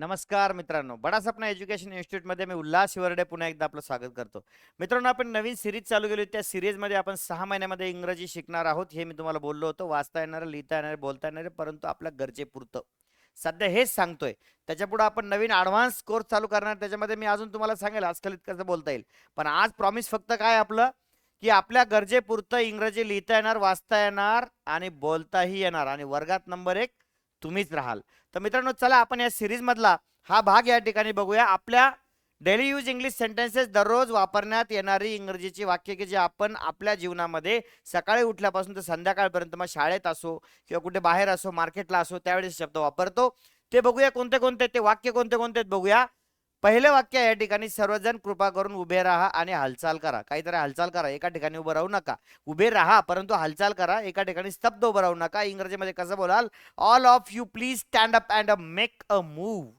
नमस्कार मित्रांनो. बडा सपना एज्युकेशन इन्स्टिट्यूटमध्ये मी उल्हास शिवर्डे पुन्हा एकदा आपलं स्वागत करतो. मित्रांनो आपण नवीन सिरीज चालू केली होती. त्या सिरीजमध्ये आपण सहा महिन्यामध्ये इंग्रजी शिकणार आहोत हे मी तुम्हाला बोललो होतो. वाचता येणारं लिहिता येणार बोलता येणारे परंतु आपल्या गरजेपुरतं सध्या हेच सांगतोय. त्याच्यापुढे आपण नवीन ॲडव्हान्स कोर्स चालू करणार. त्याच्यामध्ये मी अजून तुम्हाला सांगेल आजकाल कसं बोलता येईल. पण आज प्रॉमिस फक्त काय आपलं? की आपल्या गरजेपुरतं इंग्रजी लिहिता येणार वाचता येणार आणि बोलताही येणार. आणि वर्गात नंबर एक तुम्हीच राहाल. तर मित्रांनो चला आपण या सिरीज मधला हा भाग या ठिकाणी बघूया. आपल्या डेली यूज इंग्लिश सेंटेन्सेस दररोज वापरण्यात येणारी इंग्रजीची वाक्य की जे आपण आपल्या जीवनामध्ये सकाळी उठल्यापासून तर संध्याकाळपर्यंत मग शाळेत असो किंवा कुठे बाहेर असो मार्केटला असो त्यावेळेस शब्द वापरतो. ते बघूया कोणते कोणते ते वाक्य कोणते कोणते आहेत बघूया. पहिलं वाक्य या ठिकाणी सर्वजण कृपा करून उभे राहा आणि हालचाल करा. काहीतरी हालचाल करा एका ठिकाणी उभं राहू नका. उभे राहा परंतु हालचाल करा एका ठिकाणी स्तब्ध उभं राहू नका. इंग्रजीमध्ये कसं बोलाल? All of you please stand up and make a move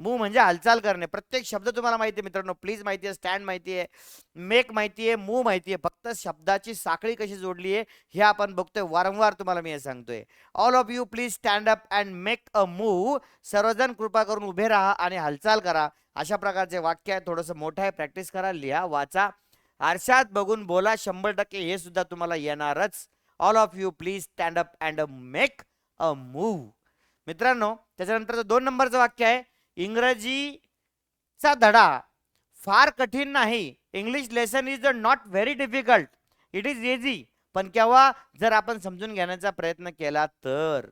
move म्हणजे हालचाल करणे. प्रत्येक शब्द तुम्हाला माहिती आहे मित्रांनो. प्लीज माहिती आहे स्टँड माहिती आहे मेक माहिती आहे मूव माहिती आहे. फक्त शब्दाची साखळी कशी जोडली आहे हे आपण बघतोय. वारंवार तुम्हाला मी हे सांगतोय. All of you please stand up and make a move सर्वजण कृपा करून उभे राहा आणि हालचाल करा. अशा प्रकारचे वाक्य आहे. थोडंसं मोठं आहे. प्रॅक्टिस करा लिहा वाचा. आरशात बघून बोला. शंभर टक्के हे सुद्धा तुम्हाला येणारच. All of you please stand up and make a move मित्रांनो त्याच्यानंतरचं दोन नंबरचं वाक्य आहे. इंग्रजीचा धडा फार कठीण नाही. English lesson is not very difficult it is easy पण केव्हा जर आपण समजून घेण्याचा प्रयत्न केला तर.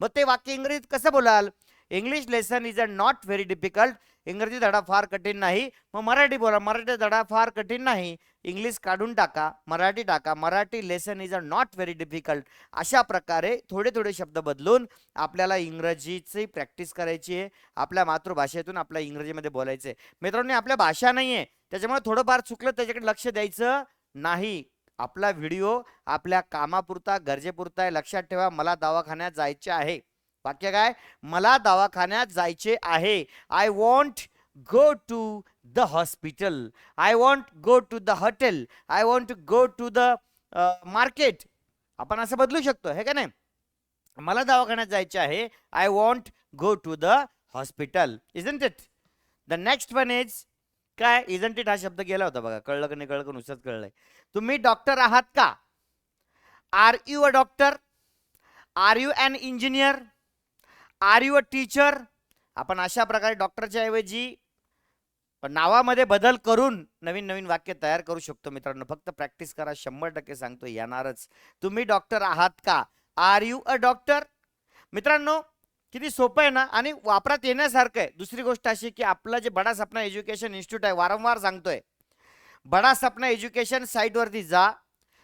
मग ते वाक्य इंग्रजीत कसं बोलाल? English lesson is a not very difficult इंग्रजी धडा फार कठीण नाही. मग मराठी बोला मराठी धडा फार कठीण नाही. इंग्लिश काढून टाका मराठी टाका. Marathi lesson is a not very difficult अशा प्रकारे थोडे थोडे शब्द बदलून आपल्याला इंग्रजीची प्रॅक्टिस करायची आहे. आपल्या मातृभाषेतून आपल्या इंग्रजीमध्ये बोलायचं आहे. मित्रांनो आपल्या भाषा नाही आहे त्याच्यामुळे थोडंफार चुकलं त्याच्याकडे लक्ष द्यायचं नाही. आपला व्हिडिओ आपल्या कामापुरता गरजेपुरता आहे. लक्षात ठेवा मला दवाखान्यात जायचे आहे. वाक्य काय? मला दवाखान्यात जायचे आहे. I want go to the hospital I want go to the hotel I want go to the market आपण असं बदलू शकतो हे का नाही? मला दवाखान्यात जायचे आहे. I want go to the hospital isn't it the next one is काय? इजंट इट हा शब्द गेला होता बघा. कळलं का नाही? कळलं का नुसतंच कळलंय. तुम्ही डॉक्टर आहात का? Are you a doctor are you an engineer are you a teacher आपण अशा प्रकारे डॉक्टरच्या ऐवजी नावामध्ये बदल करून नवीन नवीन वाक्य तयार करू शकतो मित्रांनो. फक्त प्रॅक्टिस करा शंभर टक्के सांगतो येणारच. तुम्ही डॉक्टर आहात का? आर यू अ डॉक्टर मित्रांनो किती सोपं आहे ना? आणि वापरात येण्यासारखं आहे. दुसरी गोष्ट अशी की आपलं जे बडा सपना एज्युकेशन इन्स्टिट्यूट आहे वारंवार सांगतोय. बडा सपना एज्युकेशन साईटवरती जा.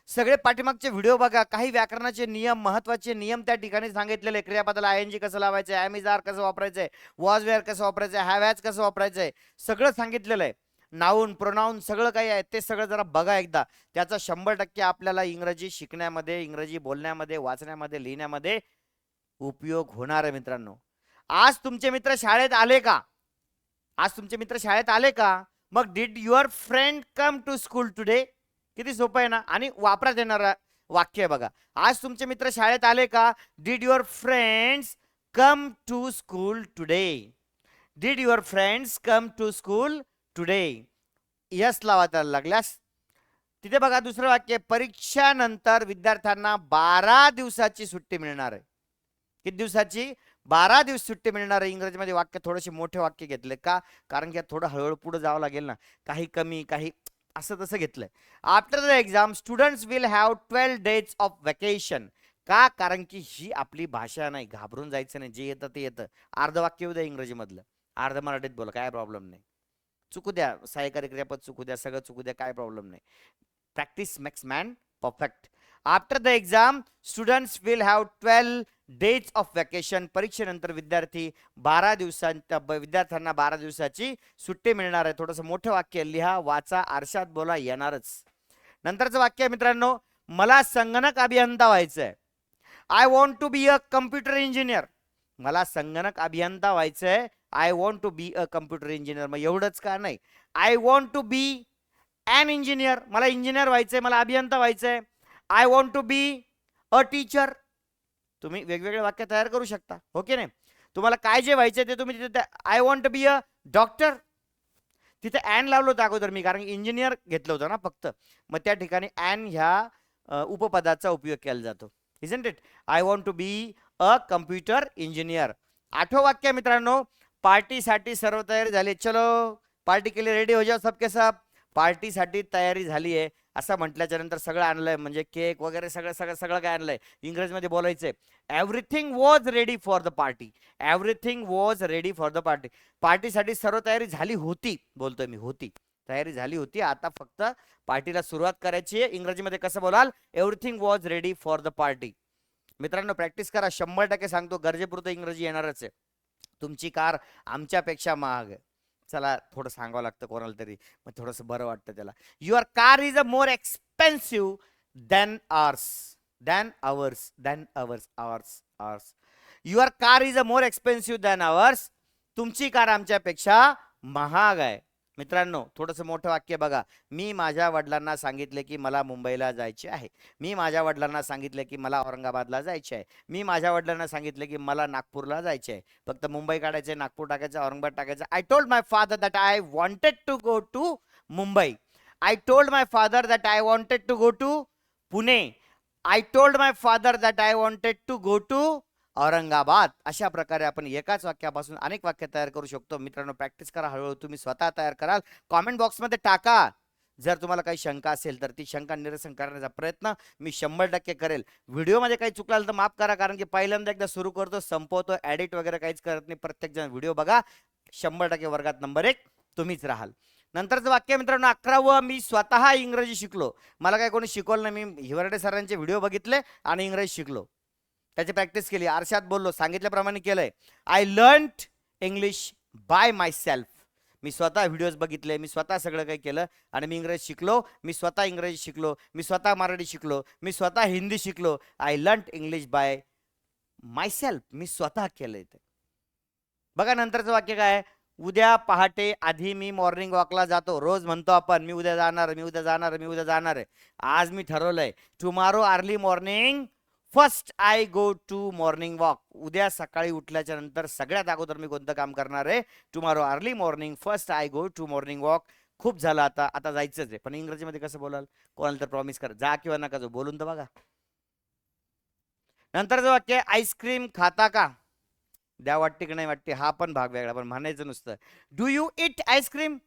सगळे पाठीमागचे व्हिडिओ बघा. काही व्याकरणाचे नियम महत्त्वाचे नियम त्या ठिकाणी सांगितलेले. क्रियापदाला आय एन जी कसं लावायचं आहे ॲमिजार कसं वापरायचं आहे वॉज वेअर कसं वापरायचं आहे हॅवॅज कसं वापरायचं आहे सगळं सांगितलेलं आहे. नाऊन प्रोनाऊन सगळं काही आहे. ते सगळं जरा बघा एकदा. त्याचा शंभर टक्के आपल्याला इंग्रजी शिकण्यामध्ये इंग्रजी बोलण्यामध्ये वाचण्यामध्ये लिहिण्यामध्ये उपयोग होणार आहे मित्रांनो. आज तुमचे मित्र शाळेत आले का? आज तुमचे मित्र शाळेत आले का? मग did your friend come to school today किती सोपं आहे ना? आणि वापरात येणारा वाक्य आहे बघा. आज तुमचे मित्र शाळेत आले का? Did your friends come to school today did your friends come to school today yes लावा त्याला लागल्यास. तिथे बघा दुसरं वाक्य परीक्षानंतर विद्यार्थ्यांना बारा दिवसाची सुट्टी मिळणार आहे. किती दिवसाची? बारा दिवस सुट्टी मिळणार आहे. इंग्रजीमध्ये वाक्य थोडेसे मोठे वाक्य घेतले का? कारण की थोडं हळूहळू पुढे जावं लागेल ना. काही कमी काही असं तसं घेतलंय. After the exam students will have twelve days of vacation का? कारण की ही आपली भाषा नाही. घाबरून जायचं नाही. जे येतं ते येतं. अर्ध वाक्य येऊ द्या इंग्रजीमधलं. अर्ध मराठीत बोला. काय प्रॉब्लेम नाही. चुकू द्या. सहाय्यकारी क्रियापद चुकू द्या. सगळं चुकू द्या. काय प्रॉब्लेम नाही. Practice makes man perfect after the exam students will have twelve days of vacation परीक्षेनंतर विद्यार्थी बारा दिवसांच्या ब- विद्यार्थ्यांना बारा दिवसाची सुट्टी मिळणार आहे. थोडंसं मोठं वाक्य लिहा वाचा आरशात बोला येणारच. नंतरचं वाक्य आहे मित्रांनो मला संगणक अभियंता व्हायचं आहे. I want to be a computer engineer मला संगणक अभियंता व्हायचं आहे. I want to be a computer engineer मग एवढंच का नाही? I want to be an engineer मला इंजिनियर व्हायचंय मला अभियंता व्हायचंय. I want to be a teacher तुम्ही वेगवेगळे वाक्य तयार करू शकता हो ओके नाही? तुम्हाला काय जे व्हायचं ते तुम्ही तिथे I want be a doctor तिथे ॲन लावलं होतं अगोदर मी कारण इंजिनियर घेतलं होतं ना फक्त. मग त्या ठिकाणी ॲन ह्या उपपदाचा उपयोग केला जातो. Isn't it I want to be a computer engineer आठवं वाक्य मित्रांनो पार्टीसाठी सर्व तयारी झाली. चलो पार्टी के लिए रेडी हो जाओ सबके सब. पार्टीसाठी तयारी झाली आहे असं म्हटल्याच्या नंतर सगळं आणलंय म्हणजे केक वगैरे सगळं सगळं सगळं काय आणलंय? इंग्रजीमध्ये बोलायचंय. Everything was ready for the party everything was ready for the party पार्टीसाठी सर्व तयारी झाली होती बोलतोय मी होती. तयारी झाली होती. आता फक्त पार्टीला सुरुवात करायची आहे. इंग्रजीमध्ये कसं बोलाल? Everything was ready for the party मित्रांनो प्रॅक्टिस करा. शंभर टक्के सांगतो गरजेपुरतं इंग्रजी येणारच आहे. तुमची कार आमच्यापेक्षा महाग आहे. चला थोडं सांगावं लागतं कोणाला तरी मग थोडंसं बरं वाटतं त्याला. Your car is a more expensive than ours than ours than ours ours ours your car is a more expensive than ours तुमची कार आमच्यापेक्षा महाग आहे. मित्रांनो थोडंसं मोठं वाक्य बघा. मी माझ्या वडिलांना सांगितले की मला मुंबईला जायचे आहे. मी माझ्या वडिलांना सांगितले की मला औरंगाबादला जायचे आहे. मी माझ्या वडिलांना सांगितले की मला नागपूरला जायचे आहे. फक्त मुंबई काढायचे नागपूर टाकायचं औरंगाबाद टाकायचं. I told my father that I wanted to go to Mumbai. I told my father that I wanted to go to Pune I told my father that I wanted to go to Aurangabad. अशा प्रकारे आपण एकाच वाक्यापासून अनेक वाक्य तयार करू शकतो. मित्रांनो प्रॅक्टिस करा. हळूहळू तुम्ही स्वतः तयार कराल. कॉमेंट बॉक्समध्ये टाका. जर तुम्हाला काही शंका असेल तर ती शंका निरसन करण्याचा प्रयत्न मी शंभर टक्के करेल. व्हिडिओमध्ये काही चुकलं तर माफ करा कारण की पहिल्यांदा एकदा सुरू करतो संपवतो ॲडिट वगैरे काहीच करत नाही. प्रत्येक जण व्हिडिओ बघा. शंभर टक्के वर्गात नंबर एक तुम्हीच राहाल. नंतरचं वाक्य मित्रांनो अकरावं मी स्वतः इंग्रजी शिकलो. मला काय कोणी शिकवलं नाही. मी हिवरडे सरांचे व्हिडिओ बघितले आणि इंग्रजी शिकलो. त्याची प्रॅक्टिस केली. आरशात बोललो सांगितल्याप्रमाणे केलंय. I learn English by my self मी स्वतः व्हिडिओज बघितले मी स्वतः सगळं काही केलं आणि मी इंग्रजी शिकलो मी स्वतः इंग्रजी शिकलो मी स्वतः मराठी शिकलो मी स्वतः हिंदी शिकलो. I learn English by my self मी स्वतः केलं ते. बघा नंतरचं वाक्य काय उद्या पहाटे आधी मी मॉर्निंग वॉकला जातो. रोज म्हणतो आपण मी उद्या जाणार मी उद्या जाणार मी उद्या जाणार आहे. आज मी ठरवलंय tomorrow early morning first I go to morning walk उद्या सकाळी उठल्याच्या नंतर सगळ्यात अगोदर मी कोणतं काम करणार आहे? Tomorrow early morning first I go to morning walk खूप झालं आता. आता जायचंच आहे. पण इंग्रजीमध्ये कसं बोलाल? कोणाला तर प्रॉमिस कर. जा किंवा नका जो बोलून तर बघा. नंतरचं वाक्य आईस्क्रीम खाता का? द्या वाटते की नाही वाटते? हा पण भाग वेगळा. पण म्हणायचं नुसतं. Do you eat ice cream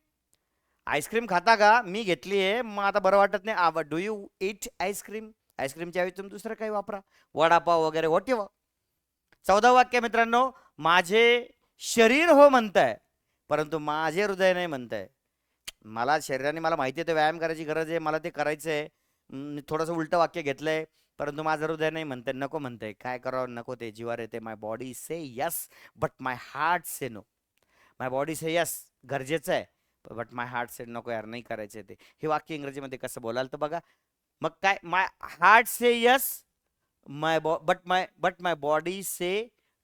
ice cream खाता का? मी घेतली आहे. मग आता बरं वाटत नाही. Do you eat ice cream आईस्क्रीमच्या ऐवजी तुम्ही दुसरं काही वापरा. वडापाव वगैरे हो, वॉट चौदा वाक्य मित्रांनो माझे शरीर हो म्हणताय परंतु माझे हृदय नाही म्हणताय. मला शरीराने मला माहिती आहे ते व्यायाम करायची गरज आहे मला ते करायचं आहे मी थोडंसं उलटं वाक्य घेतलंय परंतु माझं हृदय नाही म्हणतंय नको म्हणतंय. काय करावं? नको ते जीवार येते. My body says yes but my heart says no my body says yes गरजेचं आहे बट माय हार्ट से नको यार नाही करायचं ते. हे वाक्य इंग्रजीमध्ये कसं बोलाल तर बघा मग काय माय हार्ट से यस माय बॉ but my but my body says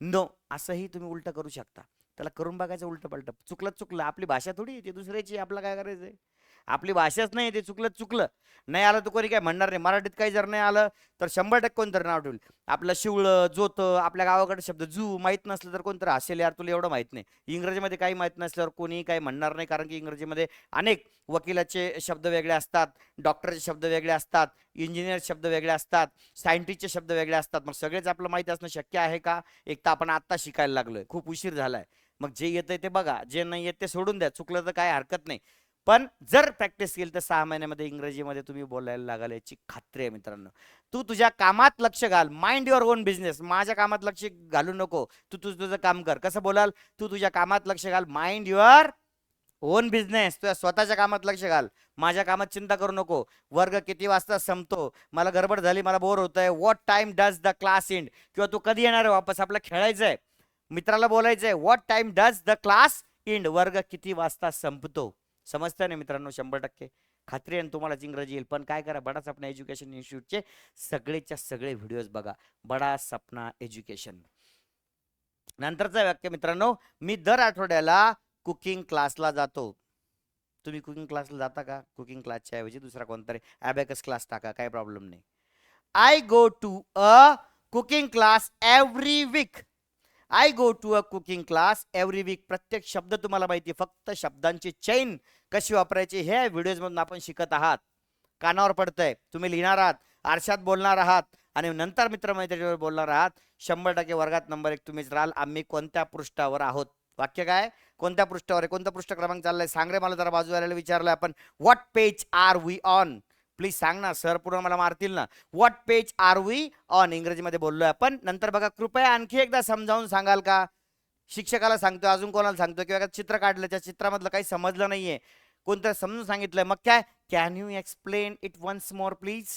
no असंही तुम्ही उलटं करू शकता. त्याला करून बघायचं उलटं पलटं चुकलं चुकलं आपली भाषा थोडी येते ती दुसऱ्याची आपलं काय करायचंय? आपली भाषाच नाही ते चुकलं चुकलं. नाही आलं तर कोणी काय म्हणणार नाही. मराठीत काही जर नाही आलं तर शंभर टक्के कोणतरी नाव ठेवलं. आपलं शिवळं जोतं आपल्या गावाकडे शब्द जू माहीत नसलं तर कोणतरी असेल यार तुला एवढं माहीत नाही. इंग्रजीमध्ये काही माहीत नसल्यावर कोणी काही म्हणणार नाही कारण की इंग्रजीमध्ये अनेक वकिलाचे शब्द वेगळे असतात डॉक्टरचे शब्द वेगळे असतात इंजिनियर शब्द वेगळे असतात सायंटिस्टचे शब्द वेगळे असतात. मग सगळेच आपलं माहीत असणं शक्य आहे का? एक तर आपण आत्ता शिकायला लागलोय. खूप उशीर झालाय. मग जे येतंय ते बघा जे नाही येत ते सोडून द्या. चुकलं तर काय हरकत नाही. पण जर प्रॅक्टिस केली तर सहा महिन्यामध्ये इंग्रजीमध्ये तुम्ही बोलायला लागाल याची खात्री आहे मित्रांनो. तू तुझ्या कामात लक्ष घाल. माइंड युअर ओन बिझनेस माझ्या कामात लक्ष घालू नको. तू तुझं तुझं काम कर. कसं बोलाल? तू तुझ्या कामात लक्ष घाल. माइंड युअर ओन बिझनेस तुझ्या स्वतःच्या कामात लक्ष घाल. माझ्या कामात चिंता करू नको. वर्ग किती वाजता संपतो? मला गडबड झाली मला बोर होत आहे what time does the class end किंवा तू कधी येणार आहे वापस? आपलं खेळायचंय. मित्राला बोलायचंय. What time does the class end वर्ग किती वाजता संपतो? समजतं ना मित्रांनो शंभर टक्के. खात्री आहे तुम्हाला तुम्हालाच इंग्रजी येईल. पण काय करा बडा सपना एज्युकेशन इन्स्टिट्यूटचे सगळेच्या सगळे व्हिडिओज बघा. बडा सपना एज्युकेशन. नंतरचा वाक्य मित्रांनो मी दर आठवड्याला कुकिंग क्लासला जातो. तुम्ही कुकिंग क्लासला जाता का? कुकिंग क्लासच्या ऐवजी दुसरा कोणतरी अॅबेकस क्लास टाका काही प्रॉब्लेम नाही. I go to a cooking class every week I go to a cooking class every week प्रत्येक शब्द तुम्हाला माहिती आहे. फक्त शब्दांची चैन कशी वापरायची हे व्हिडिओजमधून आपण शिकत आहात. कानावर पडतंय. तुम्ही लिहिणार आहात. आरशात बोलणार आहात. आणि नंतर मित्रमैत्रिणीवर बोलणार आहात. शंभर टक्के वर्गात नंबर एक तुम्हीच राहाल. आम्ही कोणत्या पृष्ठावर आहोत? वाक्य काय? कोणत्या पृष्ठावर आहे? कोणता पृष्ठ क्रमांक चाललाय? सांग रे मला जरा बाजूवाल्याला विचारलं आपण. What page are we on please सांग ना सर पूर्ण मला मारतील ना. What page are we on इंग्रजीमध्ये बोललोय आपण. नंतर बघा कृपया आणखी एकदा समजावून सांगाल का? शिक्षकाला सांगतोय अजून कोणाला सांगतोय? किंवा चित्र काढलं त्या चित्रामधलं काही समजलं नाहीये. कोणतं समजून सांगितलंय. मग काय? Can you explain it once more please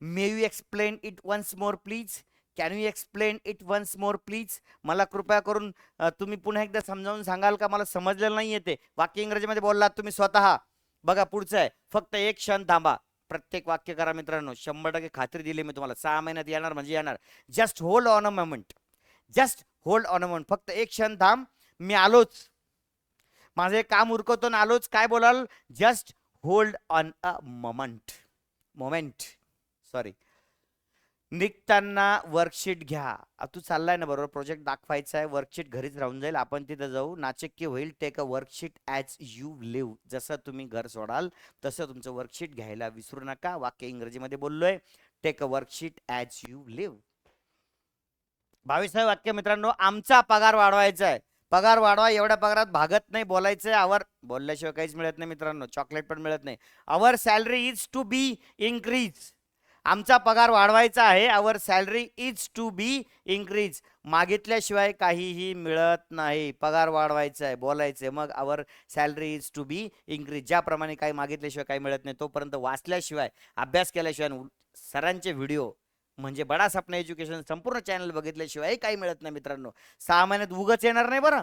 may you explain it once more please can you explain it once more please मला कृपया करून तुम्ही पुन्हा एकदा समजावून सांगाल का? मला समजलेलं नाहीये ते. वाक्य इंग्रजीमध्ये बोललात तुम्ही स्वतः. बघा पुढचं आहे. फक्त एक क्षण थांबा. प्रत्येक वाक्य करा मित्रांनो. शंभर टक्के खात्री दिली मी तुम्हाला. सहा महिन्यात येणार म्हणजे येणार. Just hold on a moment just hold on a moment फक्त एक क्षण थांब. मी आलोच. माझं काम उरकवतो ना आलोच. काय बोलाल? Just hold on a moment moment sorry निघताना वर्कशीट घ्या. तू चाललाय ना बरोबर प्रोजेक्ट दाखवायचा आहे वर्कशीट घरीच राहून जाईल. आपण तिथं जाऊ. नाचक्य होईल take a worksheet as you leave जसं तुम्ही घर सोडाल तसं तुमचं वर्कशीट घ्यायला विसरू नका. वाक्य इंग्रजीमध्ये बोललोय take a worksheet as you leave बावीसावे वाक्य मित्रांनो आमचा पगार वाढवायचा आहे. पगार वाढवा एवढ्या पगारात भागत नाही बोलायचंय आवर बोलल्याशिवाय काहीच मिळत नाही मित्रांनो. चॉकलेट पण मिळत नाही. Our salary is to be increase आमचा पगार वाढवायचा आहे. Our salary is to be increase मागितल्याशिवाय काहीही मिळत नाही. पगार वाढवायचा आहे बोलायचं आहे. मग our salary is to be increase ज्याप्रमाणे काही मागितल्याशिवाय काही मिळत नाही तोपर्यंत वाचल्याशिवाय अभ्यास केल्याशिवाय सरांचे व्हिडिओ म्हणजे बडा सपना एज्युकेशन संपूर्ण चॅनल बघितल्याशिवाय काही मिळत नाही मित्रांनो. सहा महिन्यात उगच येणार नाही बरं.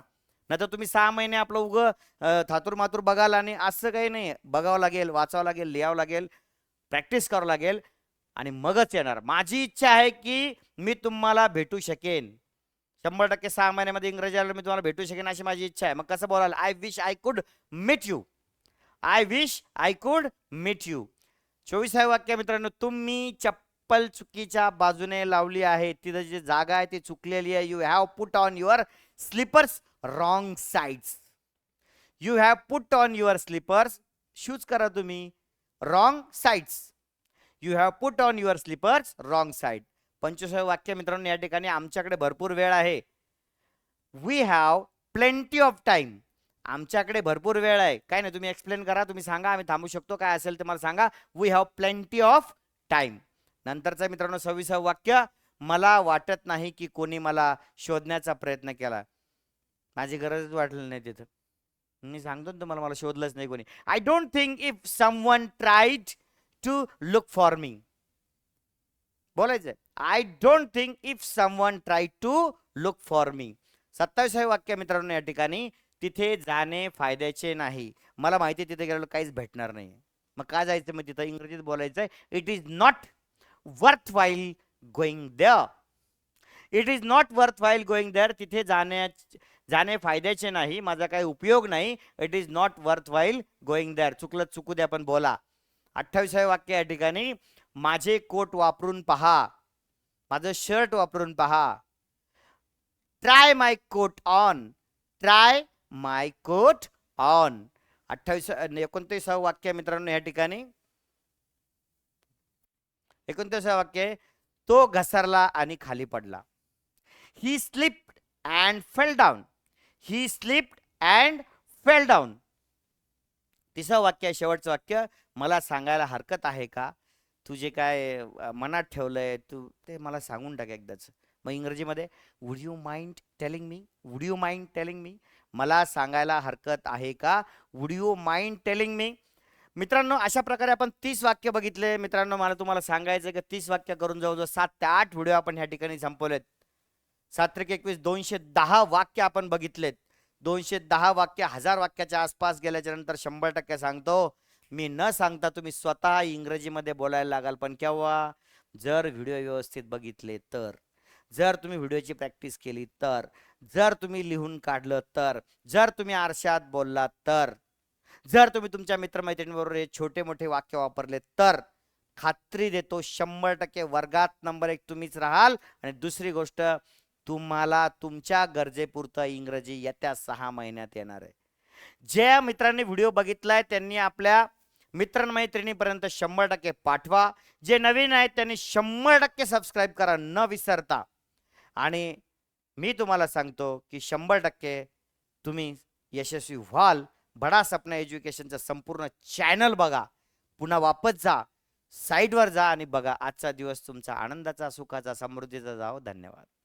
नाही तर तुम्ही सहा महिने आपलं उगं थातूर मातूर बघाल आणि असं काही नाही. बघावं लागेल वाचावं लागेल लिहावं लागेल प्रॅक्टिस करावं लागेल. आणि मगच येणार. माझी इच्छा आहे की मी तुम्हाला भेटू शकेन. शंभर टक्के सहा महिन्यामध्ये इंग्रजी आलं मी तुम्हाला भेटू शकेन अशी माझी इच्छा आहे. मग कसं बोलाल? I wish I could meet you I wish I could meet you चोवीसाव्या वाक्य मित्रांनो तुम्ही चप्पल चुकीच्या बाजूने लावली आहे. तिथं जी जागा आहे ती चुकलेली आहे. You have put on your slippers wrong sides you have put on your slippers shoes करा तुम्ही. Wrong sides you have put on your slippers wrong side पंचवीसावे वाक्य मित्रांनो या ठिकाणी आमच्याकडे भरपूर वेळ आहे. We have plenty of time आमच्याकडे भरपूर वेळ आहे. काय नाही तुम्ही एक्सप्लेन करा तुम्ही सांगा आम्ही थांबू शकतो. काय असेल ते मला सांगा. We have plenty of time नंतरचं मित्रांनो सव्वीसावं वाक्य मला वाटत नाही की कोणी मला शोधण्याचा प्रयत्न केला. माझी गरजच वाटली नाही तिथं. मी सांगतो ना तुम्हाला मला शोधलंच नाही कोणी. I don't think if someone tried to look for me. बोलायचंय. I don't think if someone try to look for me सत्तावीसावे वाक्य मित्रांनो या ठिकाणी तिथे जाणे फायद्याचे नाही. मला माहिती आहे तिथे गेलेलं काहीच भेटणार नाही मग का जायचं? मग तिथं इंग्रजीत बोलायचंय. It is not worth while going there it is not worth while going there तिथे जाण्या जाणे फायद्याचे नाही. माझा काही उपयोग नाही. It is not worth while going there चुकलं चुकू द्या पण बोला. अठ्ठावीसावे वाक्य या ठिकाणी माझे कोट वापरून पहा माझं शर्ट वापरून पहा. Try my coat on try my coat on. अठ्ठावीस एकोणतीसावं वाक्य मित्रांनो या ठिकाणी. एकोणतीसावं वाक्य तो घसरला आणि खाली पडला. He slipped and fell down he slipped and fell down तिसरं वाक्य आहे शेवटचं वाक्य मला सांगायला हरकत आहे का? तू जे काय मनात ठेवलंय? तू ते मला सांगून टाक एकदाच. मग इंग्रजीमध्ये would you mind telling me would you mind telling me मला सांगायला हरकत आहे का? Would you mind telling me मित्रांनो अशा प्रकारे आपण तीस वाक्य बघितले. मित्रांनो मला तुम्हाला सांगायचं की तीस वाक्य करून जवळजवळ सात ते आठ व्हिडिओ आपण ह्या ठिकाणी संपवलेत. सात त्रिक एकवीस दोनशे दहा वाक्य आपण बघितलेत. दोनशे दहा वाक्य हजार वाक्याच्या आसपास गेल्याच्यानंतर शंभर टक्के सांगतो. मी न सांगता तुम्ही स्वतः इंग्रजीमध्ये बोलायला लागाल. पण केव्हा? जर व्हिडिओ व्यवस्थित बघितले तर. जर तुम्ही व्हिडिओची प्रॅक्टिस केली तर. जर तुम्ही लिहून काढलं तर. जर तुम्ही आरशात बोललात तर. जर तुम्ही तुमच्या मित्रमैत्रिणीबरोबर हे छोटे मोठे वाक्य वापरले तर. खात्री देतो शंभर टक्के वर्गात नंबर एक तुम्हीच राहाल. आणि दुसरी गोष्ट तुम्हाला तुमच्या गरजेपुरतं इंग्रजी येत्या सहा महिन्यात येणार आहे. ज्या मित्रांनी व्हिडिओ बघितलाय त्यांनी आपल्या मित्रमैत्रिणीपर्यंत शंभर टक्के पाठवा. जे नवीन आहेत त्यांनी शंभर टक्के सबस्क्राईब करा न विसरता. आणि मी तुम्हाला सांगतो की शंभर टक्के तुम्ही यशस्वी व्हाल. बडा सपना एज्युकेशनचं संपूर्ण चॅनल बघा. पुन्हा वापस जा. साईडवर जा आणि बघा. आजचा दिवस तुमचा आनंदाचा सुखाचा समृद्धीचा जावं. धन्यवाद.